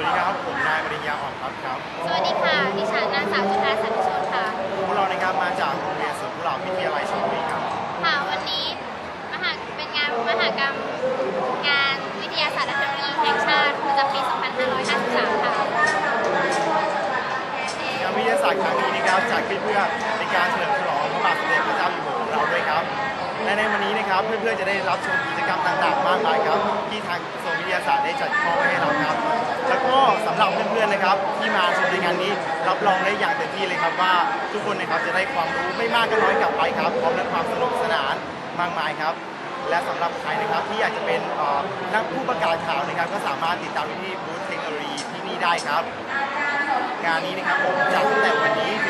วัสดีครับผมนายปริญญาอ่อนครับครับสวัสดีค่ะดิฉันนางสาวจุฬาสันติชนค่ะพวกเรานะครับมาจากโรงเรียนสวนกุหลาบวิทยาลัยชลบุรีครับค่ะวันนี้มหาเป็นงานมหากรรมงานวิทยาศาสตร์และเทคโนโลยีแห่งชาติประจำปี 2553 ค่ะงานวิทยาศาสตร์ครั้งนี้นะครับจัดขึ้นเพื่อในการเฉลิมฉลองพระบาทสมเด็จพระเจ้าอยู่หัวของเราด้วยครับและในวันนี้นะครับเพื่อนๆจะได้รับชมกิจกรรมต่างๆ มากมายครับ ที่ทางกระทรวงวิทยาศาสตร์ได้จัดมอบไว้ให้เราครับ แล้วก็สำหรับเพื่อนๆนะครับ ที่มาชมในงานนี้รับรองได้อย่างเต็มที่เลยครับว่า ทุกคนนะครับจะได้ความรู้ไม่มากก็น้อยกลับไปครับพร้อมและความสนุกสนานมากมายครับ และสำหรับใครนะครับที่อยากจะเป็นเอ่อนักผู้ประกาศข่าวนะครับ ก็สามารถติดตามได้ที่บูธเทคโนโลยีที่นี่ได้ครับ งานนี้นะครับผมจัดตั้งแต่วันนี้ถึง